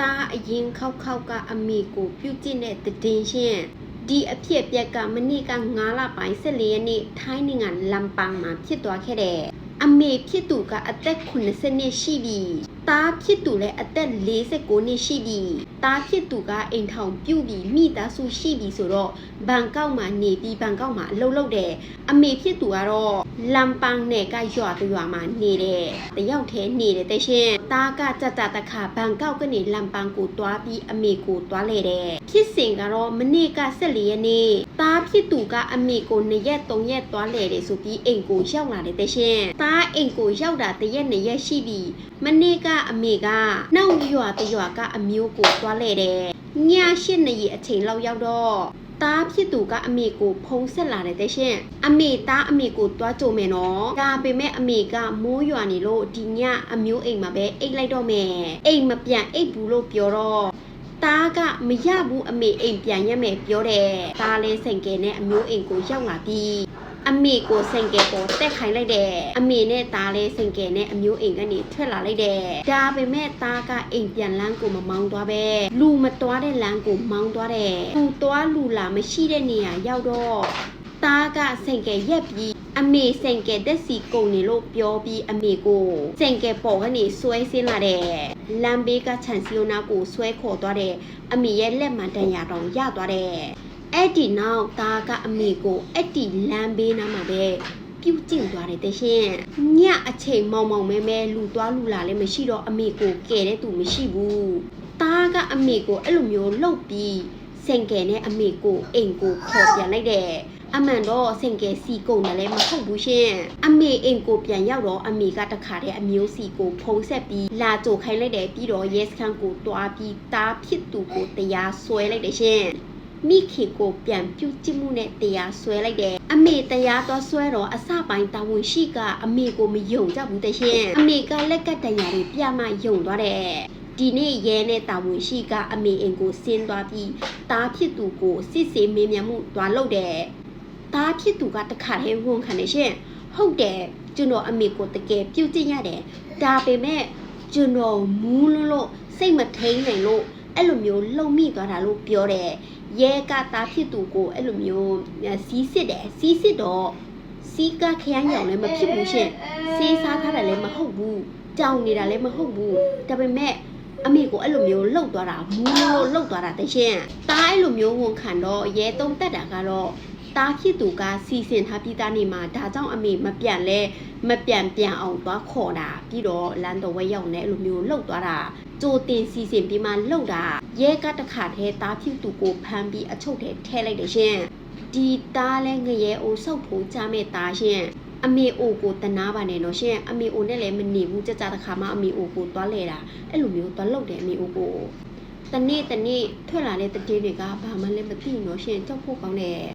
တားအရင်ခောက်ခောက်ကအမေကိုပြုတ်ကျင့်တဲ့တည်င်းရှင်ဒီအဖြစ်အပျက်ကမနေ့က9လပိုင်း14ရက်နေ့ထိုင်းနိုင်ငံလမ်ပန်းမှာဖြစ်သွားခဲ့တယ်အမေဖြစ်သူကအသက်80နှစ်ရှိပြီတားဖြစ်သူလည်းအသက်49နှစ်ရှိပြီတားဖြစ်သူကအိမ်ထောင်ပြုတ်ပြီးမိသားစုရှိပြီဆိုတော့ဘန်ကောက်မှာနေပြီးဘန်ကောက်မှာအလုပ်လုပ်တယ်အမေဖြစ်သူကတော့လမ်ပန်းနယ်ကရွာတရွာမှာနေတယ်တယောက်တည်းနေတယ်တဲ့ရှင် တားကကြကြတခါဘန်ကောက်ကနေလမ်ပန်းကိုတွားပြီးအမေကိုတွားလေတယ်ဖြစ်စဉ်ကတော့မနေ့က14ရက်နေ့တားဖြစ်သူကအမေကို2ရက်3ရက်တွားလေတယ်ဆိုပြီးအိမ်ကိုရောက်လာတယ်တဲ့ရှင်တားအိမ်ကိုရောက်တာတရက်2ရက်ရှိပြီမနေ့ကအမေကနှောက်ရွာတရွာကအမျိုးကိုတွားလေတယ်ည၈နှစ်ရီအချိန်လောက်ရောက်တော့ တားဖြစ်သူကအမေကိုဖုံးဆက်လာတယ်တဲ့ရှင်အမေသားအမေကိုတွားကြုံမယ်နော်ဒါပေမဲ့အမေကမိုးရွာနေလို့ဒီညအမျိုးအိမ်မှာပဲအိတ်လိုက်တော့မယ်အိမ်မပြန်အိတ်ဘူးလို့ပြောတော့တားကမရဘူးအမေအိမ်ပြန်ရမယ်ပြောတယ်။ဒါလေးစိန်ကယ်နဲ့အမျိုးအိမ်ကိုရောက်လာပြီး အမေကိုစိန်ကယ်ပေါ်တက်ခိုင်းလိုက်တယ်။အမေနဲ့တားလေးစိန်ကယ်နဲ့အမျိုးအိမ်ကနေထွက်လာလိုက်တယ်။ဒါပေမဲ့တားကအိမ်ပြန်လမ်းကိုမမောင်းသွားပဲ။လူမသွားတဲ့လမ်းကိုမောင်းသွားတယ်။လူသွားလူလာမရှိတဲ့နေရာရောက်တော့တားကစိန်ကယ်ရက်ပြီးအမေစိန်ကယ်တက်စီကုန်နေလို့ပြောပြီးအမေကိုစိန်ကယ်ပေါ်ကနေဆွဲဆင်းလာတယ်။လမ်းဘေးကခြံစည်းရုံးနာကိုဆွဲခေါ်သွားတယ်။အမေရဲ့လက်မှန်တန်ရာတောင်ရသွားတယ်။ အဲ့ဒီနောက်သားကအမေကိုအဲ့ဒီလမ်းဘေးနားမှာပဲပြုတ်ကျင့်သွားတယ်တရှင်။ညအချိန်မောင်မောင်မဲမဲလူသွားလူလာလည်းမရှိတော့အမေကိုကယ်တဲ့သူမရှိဘူး။သားကအမေကိုအဲ့လိုမျိုးလှုပ်ပြီးစင်ကယ်နဲ့အမေကိုအိမ်ကိုခေါ်ပြန်လိုက်တယ်။အမှန်တော့စင်ကယ်စီကုန်တယ်လည်းမဟုတ်ဘူးရှင်အမေအိမ်ကိုပြန်ရောက်တော့အမေကတခါတည်းအမျိုးစီကိုဖုံးဆက်ပြီးလာကြိုခိုင်းလိုက်တယ်ပြီးတော့ရဲစခန်းကိုတွားပြီးတားဖြစ်သူကိုတရားဆွဲလိုက်တယ်ရှင် မိခင်ကိုပြန်ပြုတ်ကျမှုနဲ့တရားဆွဲလိုက်တယ်အမေတရားသွားဆွဲတော့အစပိုင်းတာဝန်ရှိကအမေကိုမယုံကြဘူးတဲ့ရှင်အမေကလက်ကတရားတွေပြမယုံသွားတယ်ဒီနေ့ရဲနဲ့တာဝန်ရှိကအမေအိမ်ကိုဆင်းသွားပြီးတားဖြစ်သူကိုစစ်ဆေးမေးမြန်းမှုတွားလုပ်တယ်တားဖြစ်သူကတခါတည်းဝန်ခံနေရှင်ဟုတ်တယ်ကျွန်တော်အမေကိုတကယ်ပြုတ်ကျင့်ရတယ်ဒါပေမဲ့ကျွန်တော်မူးလို့လို့စိတ်မထိန်နိုင်လို့အဲ့လိုမျိုးလှုံမိသွားတာလို့ပြောတယ် ရဲကတားဖြစ်သူကိုအဲ့လိုမျိုးစီးစစ်တယ်စီးစစ်တော့စီးကခရမ်းရောင်လည်းမဖြစ်ဘူးရှင်စေးစားထားတာလည်းမဟုတ်ဘူးကြောင်နေတာလည်းမဟုတ်ဘူးဒါပေမဲ့အမေကိုအဲ့လိုမျိုးလှုပ်သွားတာမူးလို့လှုပ်သွားတာတရှင်တားအဲ့လိုမျိုးဝန်ခံတော့ရဲတုံးတက်တာကတော့ တားဖြစ်သူကစီစဉ်ထားပြီးသားနေမှာဒါကြောင့်အမေမပြန်လဲမပြန်ပြန်အောင်သွားခေါ်တာပြီးတော့လမ်းတော်ဝဲရောက်နေအဲ့လိုမျိုးလှုပ်သွားတာကြိုတင်စီစဉ်ပြီးမှလှုပ်တာရဲကတခါတည်းတားဖြစ်သူကိုဖမ်းပြီးအချုပ်ထဲထဲလိုက်တယ်ရှင်ဒီတားလဲငရဲအိုဆုပ်ထိုးကြမဲ့တားရှင်အမေအိုကိုတနာပါနဲ့တော့ရှင်အမေအိုနဲ့လည်းမနေဘူးကြကြတခါမှအမေအိုကိုသွားလဲတာအဲ့လိုမျိုးသွားလှုပ်တယ်အမေအိုကိုတနေ့တနေ့ထွက်လာတဲ့တတိတွေကဘာမှလည်းမသိဘူးနော်ရှင်ကြောက်ဖို့ကောင်းတယ်